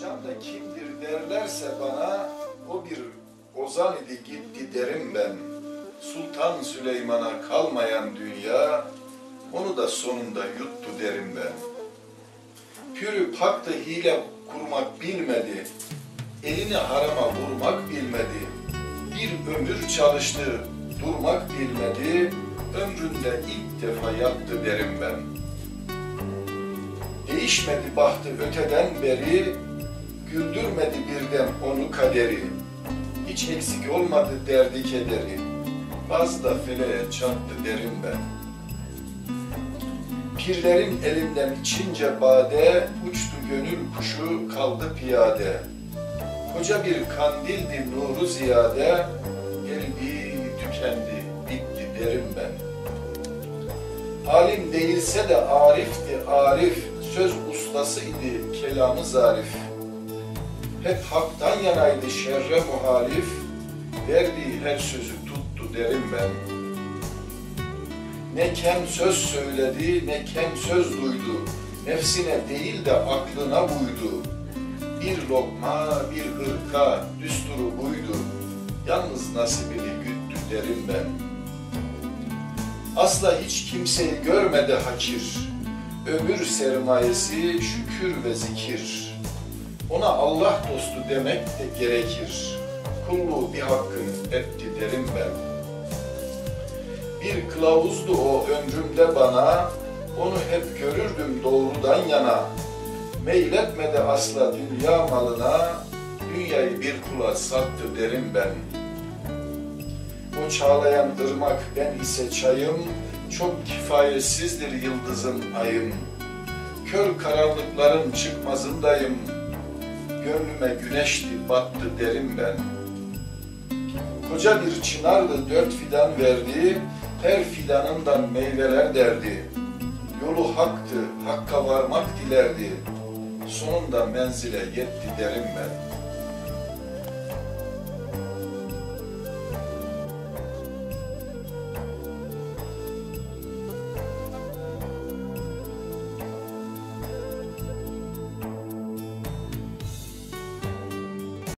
Can da kimdir derlerse bana o bir ozan idi gitti derim ben. Sultan Süleyman'a kalmayan dünya onu da sonunda yuttu derim ben. Pürü pakta hile kurmak bilmedi. Elini harama vurmak bilmedi. Bir ömür çalıştı, durmak bilmedi. Ömründe ilk defa yattı derim ben. Değişmedi bahtı öteden beri, güldürmedi birden onu kaderi. Hiç eksik olmadı derdi kederi, az da feleğe çattı derim ben. Pirlerin elinden içince bade, uçtu gönül kuşu kaldı piyade. Koca bir kandildi nuru ziyade, eridi, tükendi, bitti derim ben. Alim değilse de arifti arif, söz ustası idi kelamı zarif. Hep haktan yanaydı şerre muhalif, verdiği her sözü tuttu derim ben. Ne kem söz söyledi, ne kem söz duydu, nefsine değil de aklına uydu. Bir lokma, bir hırka, düsturu buydu, yalnız nasibini güttü derim ben.'' Asla hiç kimseyi görmedi hakir. Ömür sermayesi şükür ve zikir. Ona Allah dostu demek de gerekir. Kulluğu bir hakkın etti derim ben. Bir kılavuzdu o ömrümde bana, onu hep görürdüm doğrudan yana. Meyletmedi asla dünya malına, dünyayı bir kula sattı derim ben.'' O çağlayan ırmak ben ise çayım, çok kifayetsizdir yıldızım ayım. Kör karanlıkların çıkmazındayım, gönlüme güneşti battı derim ben. Koca bir çınarlı dört fidan verdi, her fidanından meyveler derdi. Yolu haktı, hakka varmak dilerdi, sonunda menzile yetti derim ben.''